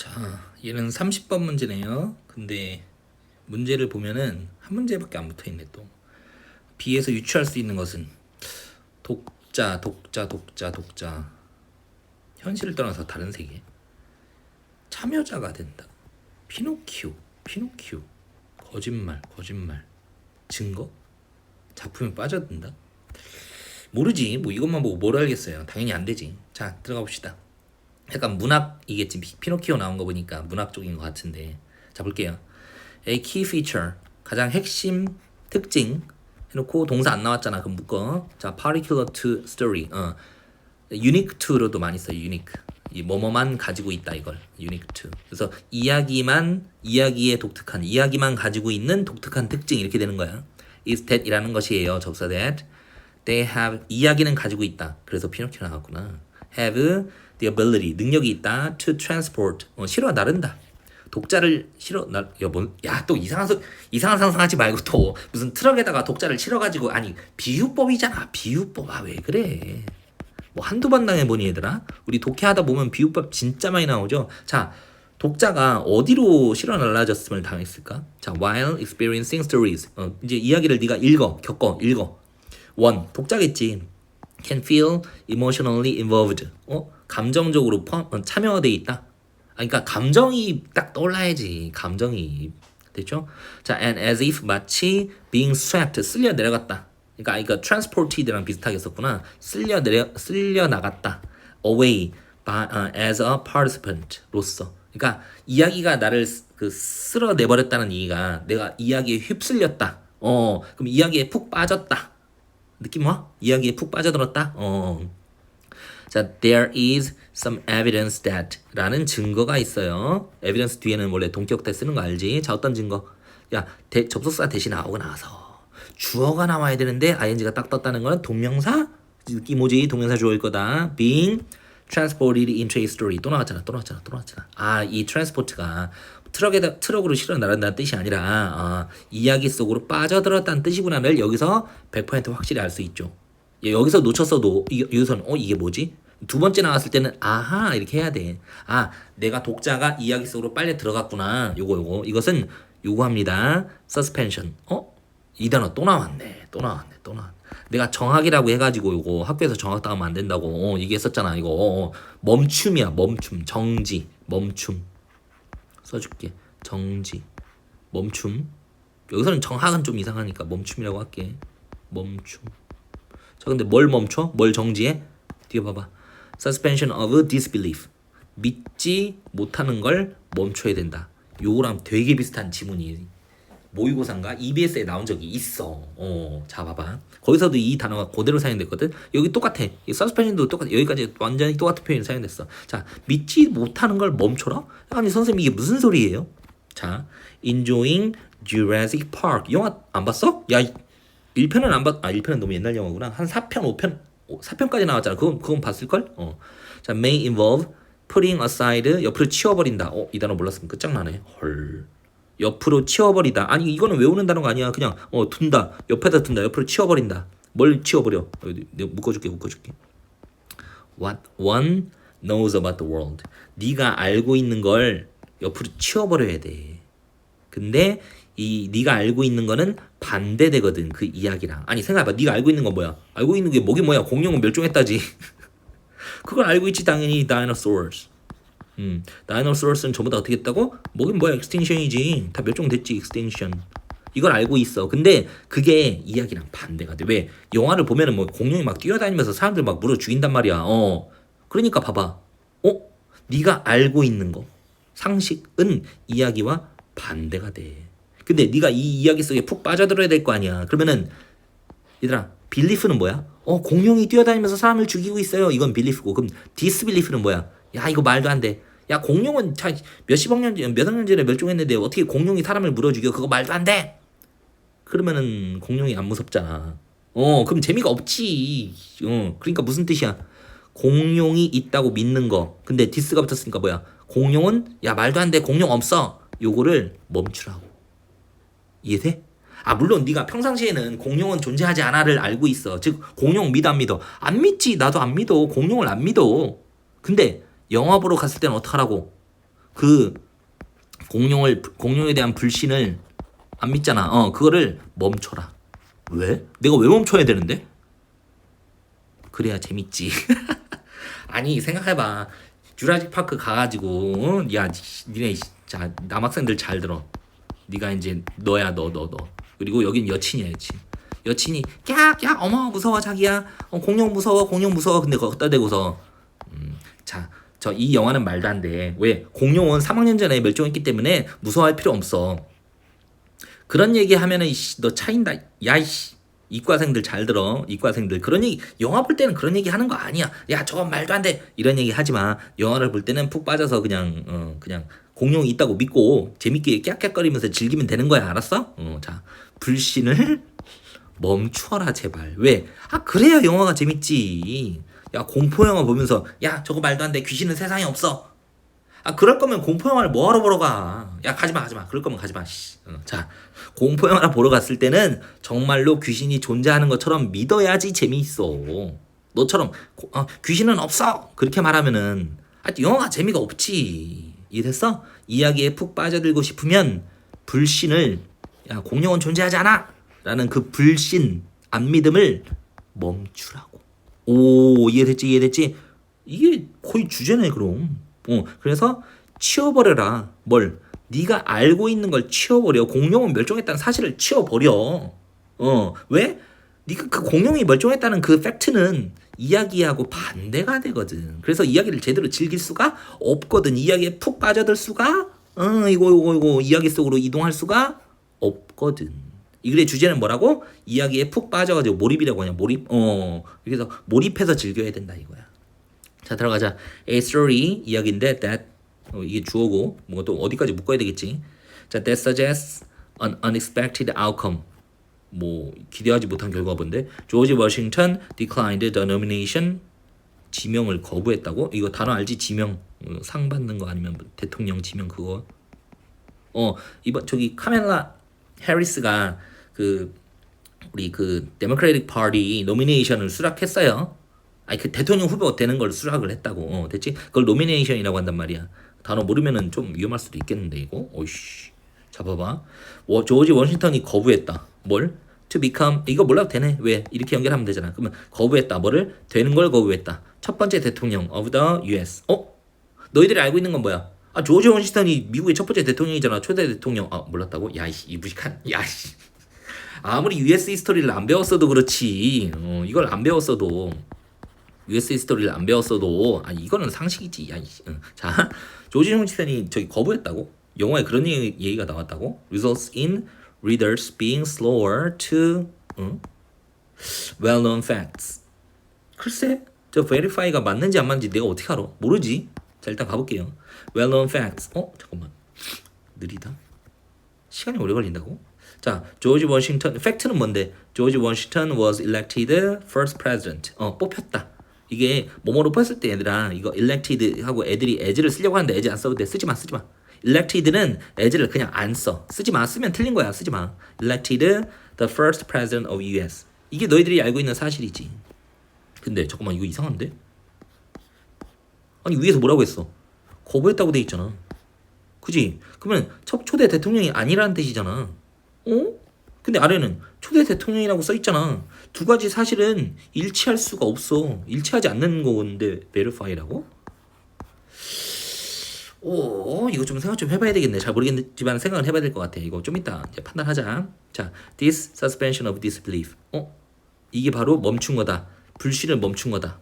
자, 얘는 30번 문제네요. 근데 문제를 보면은 한 문제밖에 안 붙어 있네 또. B에서 유추할 수 있는 것은 독자, 독자, 독자, 독자. 현실을 떠나서 다른 세계. 참여자가 된다. 피노키오, 피노키오. 거짓말, 거짓말. 증거? 작품에 빠져든다. 모르지. 뭐 이것만 보고 뭘 알겠어요. 당연히 안 되지. 자, 들어가 봅시다. 약간 문학이겠지. 피- 피노키오 나온 거 보니까 문학 쪽인 것 같은데. 자, 볼게요. A key feature. 가장 핵심 특징. 해놓고 동사 안 나왔잖아. 그럼 묶어. 자, particular to story. 어. unique to로도 많이 써요. unique. 이 뭐뭐만 가지고 있다 이걸 unique to. 그래서 이야기만 이야기의 독특한 이야기만 가지고 있는 독특한 특징 이렇게 되는 거야. is that이라는 것이에요. 접사 that. They have 이야기는 가지고 있다. 그래서 피노키오 나왔구나. Have the ability 능력이 있다 to transport. 어, 실어 나른다. 독자를 실어 나 여보 야또 이상한 소, 이상한 상상하지 말고 또 무슨 트럭에다가 독자를 실어 가지고 아니 비유법이잖아 비유법. 아 왜 그래? 뭐 한두 번 당해보니 얘들아. 우리 독해하다 보면 비유법 진짜 많이 나오죠? 자 독자가 어디로 실어 날라졌음을 당했을까? 자 while experiencing stories. 어, 이제 이야기를 네가 읽어 겪어 읽어. 원 독자겠지 can feel emotionally involved. 어? 감정적으로 포함 어, 참여돼 있다. 아, 그러니까 감정이 딱 떠올라야지 감정이. 됐죠? 자 and as if 마치 being swept 쓸려 내려갔다. 그러니까 그러니까 transported랑 비슷하게 썼구나. 쓸려 내려 쓸려 나갔다. Away by, uh, as a participant로서 그러니까 이야기가 나를 쓰- 그 쓸어 내버렸다는 얘기가 내가 이야기에 휩쓸렸다. 어 그럼 이야기에 푹 빠졌다 느낌 와? 이야기에 푹 빠져들었다? 어. 자, there is some evidence that 라는 증거가 있어요. evidence 뒤에는 원래 동격대 쓰는 거 알지? 자, 어떤 증거? 야, 대, 접속사 대신 나오고 나서 주어가 나와야 되는데 ing가 딱 떴다는 거는 동명사? 뭐지? 동명사 주어일 거다. being transported into a story 또 나왔잖아, 또 나왔잖아, 또 나왔잖아. 아, 이 transport가 트럭에다 트럭으로 실어 나른다는 뜻이 아니라 아, 이야기 속으로 빠져들었다는 뜻이구나를 여기서 100% 확실히 알 수 있죠. 예, 여기서 놓쳤어도 이- 여기서는 어 이게 뭐지? 두 번째 나왔을 때는 아하 이렇게 해야 돼. 아 내가 독자가 이야기 속으로 빨리 들어갔구나. 요거 요거 이것은 요구합니다. suspension. 어? 이 단어 또 나왔네. 또 나왔네. 또 나왔네. 내가 정학이라고 해가지고 요거 학교에서 정학 당하면 안 된다고 어, 얘기했었잖아. 이거 어, 어. 멈춤이야. 멈춤. 정지. 멈춤. 써줄게. 정지. 멈춤. 여기서는 정학은 좀 이상하니까 멈춤이라고 할게. 멈춤. 자, 근데 뭘 멈춰? 뭘 정지해? 뒤에 봐봐. suspension of disbelief. 믿지 못하는 걸 멈춰야 된다. 요거랑 되게 비슷한 지문이 모의고사인가 EBS에 나온 적이 있어. 어, 자 봐봐. 거기서도 이 단어가 그대로 사용됐거든. 여기 똑같아. 이 suspension도 똑같아. 여기까지 완전히 똑같은 표현이 사용됐어. 자, 믿지 못하는 걸 멈춰라? 아니 선생님 이게 무슨 소리예요? 자, enjoying Jurassic Park. 영화 안 봤어? 야, 1편은 안 봤, 아, 1편은 너무 옛날 영화구나. 한 4편, 5편, 4편까지 나왔잖아. 그건, 그건 봤을 걸? 어. 자, may involve putting aside, 옆으로 치워버린다. 어, 이 단어 몰랐으면 끝장나네. 헐. 옆으로 치워버리다. 아니, 이거는 외우는 단어가 아니야. 그냥, 어, 둔다. 옆에다 둔다. 옆으로 치워버린다. 뭘 치워버려? 여기 내가 묶어줄게, 묶어줄게. What one knows about the world. 네가 알고 있는 걸 옆으로 치워버려야 돼. 근데 이 네가 알고 있는 거는 반대되거든 그 이야기랑 아니 생각해봐 네가 알고 있는 건 뭐야 알고 있는 게 뭐긴 뭐야 공룡은 멸종했다지 그걸 알고 있지 당연히 dinosaurs 음 dinosaurs는 전부 다 어떻게 했다고 뭐긴 뭐야 extinction이지 다 멸종됐지 extinction 이걸 알고 있어 근데 그게 이야기랑 반대가 돼왜 영화를 보면은 뭐 공룡이 막 뛰어다니면서 사람들 막 물어 죽인단 말이야 어 그러니까 봐봐 어 네가 알고 있는 거 상식은 이야기와 반대가 돼. 근데 네가 이 이야기 속에 푹 빠져들어야 될 거 아니야. 그러면은 얘들아, 빌리프는 뭐야? 어, 공룡이 뛰어다니면서 사람을 죽이고 있어요. 이건 빌리프고. 그럼 디스빌리프는 뭐야? 야, 이거 말도 안 돼. 야, 공룡은 자, 몇십억 년, 전- 몇억 년 전에 멸종했는데 어떻게 공룡이 사람을 물어 죽여? 그거 말도 안 돼. 그러면은 공룡이 안 무섭잖아. 어, 그럼 재미가 없지. 어, 그러니까 무슨 뜻이야? 공룡이 있다고 믿는 거. 근데 디스가 붙었으니까 뭐야? 공룡은 야 말도 안 돼. 공룡 없어. 요거를 멈추라고. 이해돼? 아 물론 네가 평상시에는 공룡은 존재하지 않아를 알고 있어. 즉 공룡 믿어 안 믿어? 안 믿지. 나도 안 믿어. 공룡을 안 믿어. 근데 영화 보러 갔을 때는 어떡하라고? 그 공룡을 공룡에 대한 불신을 안 믿잖아. 어, 그거를 멈춰라. 왜? 내가 왜 멈춰야 되는데? 그래야 재밌지. 아니 생각해봐. 주라식 파크 가가지고 어? 야 씨, 니네 씨, 자 남학생들 잘 들어. 네가 이제 너야 너너 너. 그리고 여긴 여친이야 여친. 여친이 깍깍 어머 무서워 자기야. 어, 공룡 무서워 공룡 무서워. 근데 거기다 대고서 음, 자. 저 이 영화는 말도 안 돼. 왜? 공룡은 3학년 전에 멸종했기 때문에 무서워할 필요 없어. 그런 얘기 하면은 이씨, 너 차인다. 야 이씨. 이과생들 잘 들어. 이과생들 그런 얘기 영화 볼 때는 그런 얘기 하는 거 아니야. 야 저건 말도 안 돼. 이런 얘기 하지 마. 영화를 볼 때는 푹 빠져서 그냥 어 그냥 공룡이 있다고 믿고 재밌게 깍깍거리면서 즐기면 되는 거야. 알았어? 어 자. 불신을 멈추어라 제발. 왜? 아 그래야 영화가 재밌지. 야 공포 영화 보면서 야 저거 말도 안 돼. 귀신은 세상에 없어. 아 그럴 거면 공포 영화를 뭐하러 보러 가? 야 가지마 가지마. 그럴 거면 가지마. 씨. 어, 자 공포 영화 보러 갔을 때는 정말로 귀신이 존재하는 것처럼 믿어야지 재미있어. 너처럼 고- 어, 귀신은 없어 그렇게 말하면은 아, 영화가 재미가 없지. 이해됐어? 이야기에 푹 빠져들고 싶으면 불신을 야 공룡은 존재하지 않아 라는 그 불신 안 믿음을 멈추라고. 오 이해됐지 이해됐지? 이게 거의 주제네 그럼. 어 그래서 치워버려라. 뭘? 네가 알고 있는 걸 치워버려. 공룡은 멸종했다는 사실을 치워버려. 어 왜? 네가 그 공룡이 멸종했다는 그 팩트는 이야기하고 반대가 되거든. 그래서 이야기를 제대로 즐길 수가 없거든. 이야기에 푹 빠져들 수가 어 이거 이거 이거 이야기 속으로 이동할 수가 없거든. 이 글의 주제는 뭐라고? 이야기에 푹 빠져가지고 몰입이라고 하냐 몰입 어 그래서 몰입해서 즐겨야 된다 이거야. 자 들어가자. A story 이야기인데 that 어, 이게 주어고 뭔가 또 어디까지 묶어야 되겠지. 자 that suggests an unexpected outcome. 뭐 기대하지 못한 결과본데 조지 워싱턴 declined the nomination 지명을 거부했다고? 이거 단어 알지? 지명 어, 상 받는 거 아니면 뭐 대통령 지명 그거 어 이번 저기 카멜라 해리스가 그 우리 그 데모크래틱 파티 노미네이션을 수락했어요. 아니 그 대통령 후보 되는 걸 수락을 했다고. 어, 됐지? 그걸 노미네이션이라고 한단 말이야. 단어 모르면은 좀 위험할 수도 있겠는데 이거. 오이씨. 자 봐봐. 워, 조지 워싱턴이 거부했다. 뭘? To become 이거 몰라도 되네. 왜? 이렇게 연결하면 되잖아. 그러면 거부했다. 뭐를? 되는 걸 거부했다. 첫 번째 대통령 of the U.S. 어? 너희들이 알고 있는 건 뭐야? 아 조지 워싱턴이 미국의 첫 번째 대통령이잖아. 초대 대통령. 아 몰랐다고? 야이씨 이 무식한. 야이씨. 아무리 US 히스토리를 안 배웠어도 그렇지. 어, 이걸 안 배웠어도 US 히스토리를 안 배웠어도 아 이거는 상식이지. 야. 자, 조지 홍치선이 저기 거부했다고? 영화에 그런 얘기, 얘기 가 나왔다고? Results in readers being slower to 응? well-known facts. 글쎄, 저 verify가 맞는지 안 맞는지 내가 어떻게 알아? 모르지. 자, 일단 가볼게요. well-known facts. 어, 잠깐만. 느리다. 시간이 오래 걸린다고? 자, 조지 워싱턴 팩트는 뭔데? 조지 워싱턴 was elected first president. 어, 뽑혔다. 이게 뭐뭐로 뽑혔을 때 얘들아 이거 elected 하고 애들이 as를 쓰려고 하는데 as 안 써도 돼. 쓰지 마. 쓰지 마. elected는 as를 그냥 안 써. 쓰지 마. 쓰면 틀린 거야. 쓰지 마. elected the first president of US. 이게 너희들이 알고 있는 사실이지. 근데 잠깐만 이거 이상한데? 아니 위에서 뭐라고 했어? 거부했다고 돼 있잖아. 그지? 그러면 첫 초대 대통령이 아니라는 뜻이잖아. 어? 근데 아래는 초대 대통령이라고 써 있잖아. 두 가지 사실은 일치할 수가 없어. 일치하지 않는 건데 verify라고? 오, 이거 좀 생각 좀 해봐야 되겠네. 잘 모르겠지만 생각을 해봐야 될 것 같아. 이거 좀 이따 이제 판단하자. 자, this suspension of disbelief. 어? 이게 바로 멈춘 거다. 불신을 멈춘 거다.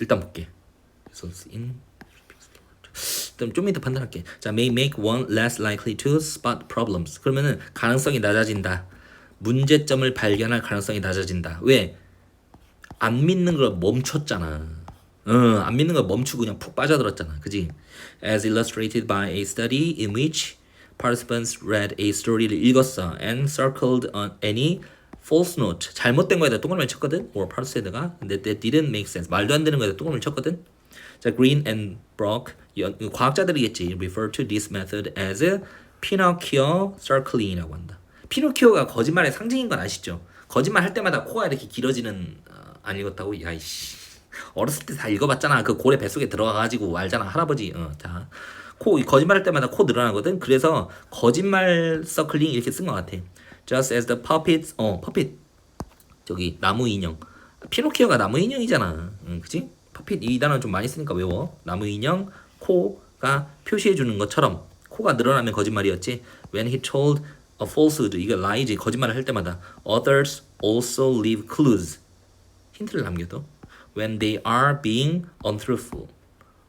일단 볼게. in 그럼 좀 이따 판단할게. 자, may make one less likely to spot problems. 그러면은 가능성이 낮아진다. 문제점을 발견할 가능성이 낮아진다. 왜? 안 믿는 걸 멈췄잖아. 어, 안 믿는 걸 멈추고 그냥 푹 빠져들었잖아. 그지? As illustrated by a study in which participants read a story를 읽었어 and circled on any false note. 잘못된 거에다 동그라미 쳤거든. or parset가. 근데 that didn't make sense. 말도 안 되는 거에다 동그라미 쳤거든. 자, Green and Brock 연, 과학자들이겠지. refer to this method as Pinocchio circling이라고 한다. 피노키오가 거짓말의 상징인 건 아시죠? 거짓말 할 때마다 코가 이렇게 길어지는 어, 안 읽었다고? 야이씨. 어렸을 때 다 읽어봤잖아. 그 고래 뱃속에 들어가가지고 알잖아. 할아버지. 어, 자. 코, 이 거짓말 할 때마다 코 늘어나거든. 그래서 거짓말 서클링 이렇게 쓴 것 같아. Just as the puppets, 어, puppet. 저기, 나무 인형. 피노키오가 나무 인형이잖아. 응, 그치? Puppet 이 단어 좀 많이 쓰니까 외워. 나무 인형, 코가 표시해 주는 것처럼. 코가 늘어나면 거짓말이었지. When he told a falsehood, 이게 lie지. 거짓말을 할 때마다. Others also leave clues. 힌트를 남겨도 when they are being untruthful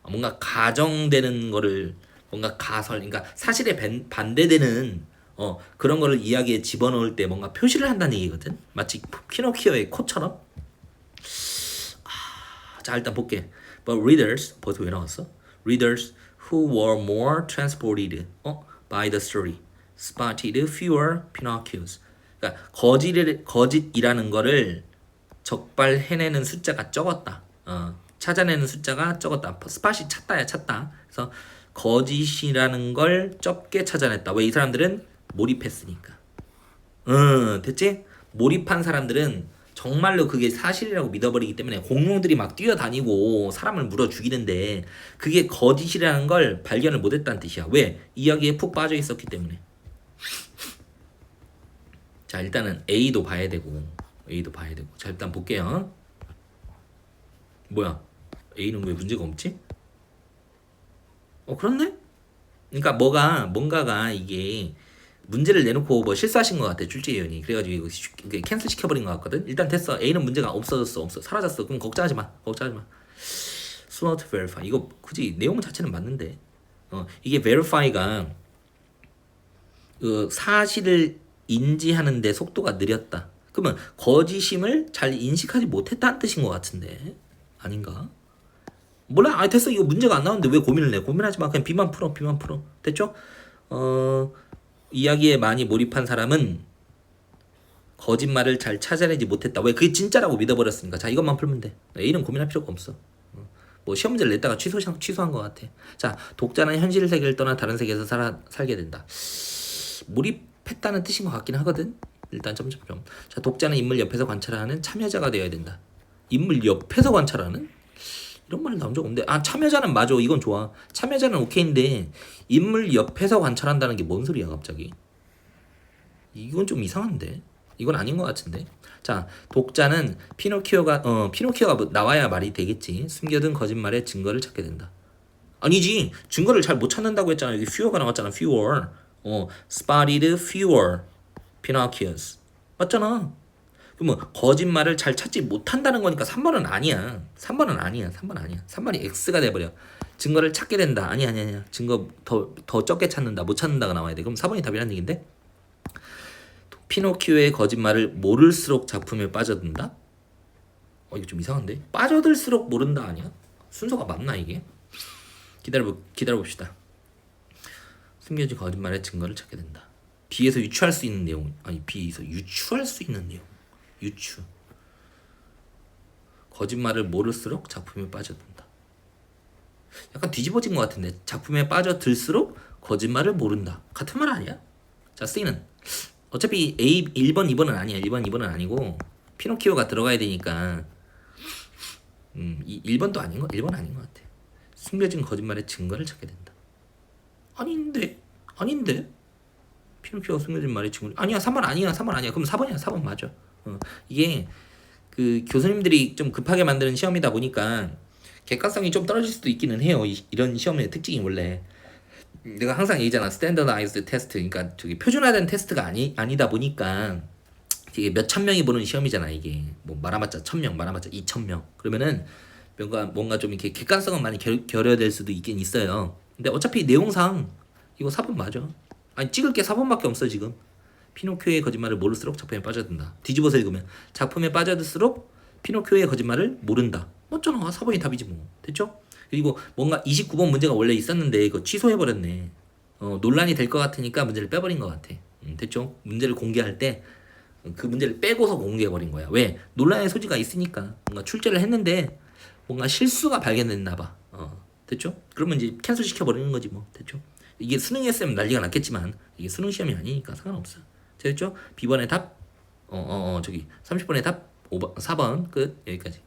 어, 뭔가 가정되는 거를 뭔가 가설 그러니까 사실에 반- 반대되는 어 그런 거를 이야기에 집어넣을 때 뭔가 표시를 한다는 얘기거든 마치 피노키오의 코처럼 아, 자 일단 볼게 but readers 벌써 왜 나왔어 readers who were more transported 어 by the story spotted fewer Pinocchios 그러니까 거짓을 거짓이라는 거를 적발해내는 숫자가 적었다. 어, 찾아내는 숫자가 적었다. 스팟이 찾다야 찾다. 그래서 거짓이라는 걸 적게 찾아냈다. 왜 이 사람들은 몰입했으니까. 응, 됐지? 몰입한 사람들은 정말로 그게 사실이라고 믿어버리기 때문에 공룡들이 막 뛰어다니고 사람을 물어 죽이는데 그게 거짓이라는 걸 발견을 못했다는 뜻이야. 왜? 이야기에 푹 빠져 있었기 때문에. 자 일단은 A도 봐야 되고 A도 봐야 되고 자 일단 볼게요 뭐야 A는 왜 문제가 없지? 어 그렇네? 그러니까 뭐가 뭔가가 이게 문제를 내놓고 뭐 실수하신 것 같아 출제 위원이 그래가지고 이거 쉬- 이게 캔슬 시켜버린 것 같거든 일단 됐어 A는 문제가 없어졌어 없어 사라졌어 그럼 걱정하지 마 걱정하지 마 to verify 이거 굳이 내용 자체는 맞는데 어 이게 verify가 그 사실을 인지하는데 속도가 느렸다. 그러면 거짓임을 잘 인식하지 못했다는 뜻인 것 같은데 아닌가? 몰라. 아 됐어. 이거 문제가 안 나오는데 왜 고민을 내? 고민하지 마. 그냥 비만 풀어. 비만 풀어. 됐죠? 어 이야기에 많이 몰입한 사람은 거짓말을 잘 찾아내지 못했다. 왜 그게 진짜라고 믿어버렸으니까. 자 이것만 풀면 돼. A는 고민할 필요가 없어. 어. 뭐 시험 문제를 냈다가 취소 취소한 것 같아. 자 독자는 현실 세계를 떠나 다른 세계에서 살아 살게 된다. 몰입했다는 뜻인 것 같긴 하거든. 일단 점점점. 자, 독자는 인물 옆에서 관찰하는 참여자가 되어야 된다. 인물 옆에서 관찰하는? 이런 말 나온 적 없는데. 아, 참여자는 맞아. 이건 좋아. 참여자는 오케이인데 인물 옆에서 관찰한다는 게 뭔 소리야, 갑자기? 이건 좀 이상한데. 이건 아닌 것 같은데. 자, 독자는 피노키오가 어, 피노키오가 뭐 나와야 말이 되겠지. 숨겨둔 거짓말의 증거를 찾게 된다. 아니지 증거를 잘 못 찾는다고 했잖아 여기 fewer가 나왔잖아 fewer 어 spotted fewer Pinocchios 맞잖아 그러면 거짓말을 잘 찾지 못한다는 거니까 3번은 아니야. 3번은 아니야. 3번 아니야. 3번이 X가 돼버려. 증거를 찾게 된다. 아니 아니 아니야. 증거 더, 더 적게 찾는다. 못 찾는다가 나와야 돼. 그럼 4번이 답이라는 얘긴데? 피노키오의 거짓말을 모를수록 작품에 빠져든다? 어 이거 좀 이상한데? 빠져들수록 모른다 아니야? 순서가 맞나 이게? 기다려 기다려 봅시다. 숨겨진 거짓말의 증거를 찾게 된다. B에서 유추할 수 있는 내용 아니 B에서 유추할 수 있는 내용 유추 거짓말을 모를수록 작품에 빠져든다. 약간 뒤집어진 것 같은데 작품에 빠져들수록 거짓말을 모른다. 같은 말 아니야? 자 C는 어차피 A 1번 2번은 아니야. 1번 2번은 아니고 피노키오가 들어가야 되니까 음, 이 1번도 아닌 거 1번 아닌 것 같아. 숨겨진 거짓말의 증거를 찾게 된다. 아닌데 아닌데 피노키오가 숨겨진 말의 증거 아니야 3번 아니야 3번 아니야 그럼 4번이야 4번 맞아 어, 이게 그 교수님들이 좀 급하게 만드는 시험이다 보니까 객관성이 좀 떨어질 수도 있기는 해요 이, 이런 시험의 특징이 원래 내가 항상 얘기잖아 스탠더다이즈드 테스트 그러니까 저기 표준화된 테스트가 아니 아니다 보니까 이게 몇 천 명이 보는 시험이잖아 이게 뭐 말아봤자 천 명 말아봤자 이천 명 그러면은 뭔가 뭔가 좀 이렇게 객관성은 많이 결, 결여될 수도 있긴 있어요. 근데 어차피 내용상 이거 4번 맞아. 아니 찍을 게 4번밖에 없어 지금. 피노키오의 거짓말을 모를수록 작품에 빠져든다. 뒤집어서 읽으면 작품에 빠져들수록 피노키오의 거짓말을 모른다. 맞잖아. 4번이 답이지 뭐. 됐죠? 그리고 뭔가 29번 문제가 원래 있었는데 이거 취소해버렸네. 어, 논란이 될 것 같으니까 문제를 빼버린 것 같아. 음, 됐죠? 문제를 공개할 때 그 문제를 빼고서 공개해버린 거야. 왜? 논란의 소지가 있으니까 뭔가 출제를 했는데 뭔가 실수가 발견됐나 봐. 어, 됐죠? 그러면 이제 캔슬 시켜버리는 거지 뭐. 됐죠? 이게 수능 했으면 난리가 났겠지만 이게 수능 시험이 아니니까 상관없어. 됐죠? B번의 답, 어, 어, 어 저기 30번의 답 5번, 4번 끝 여기까지.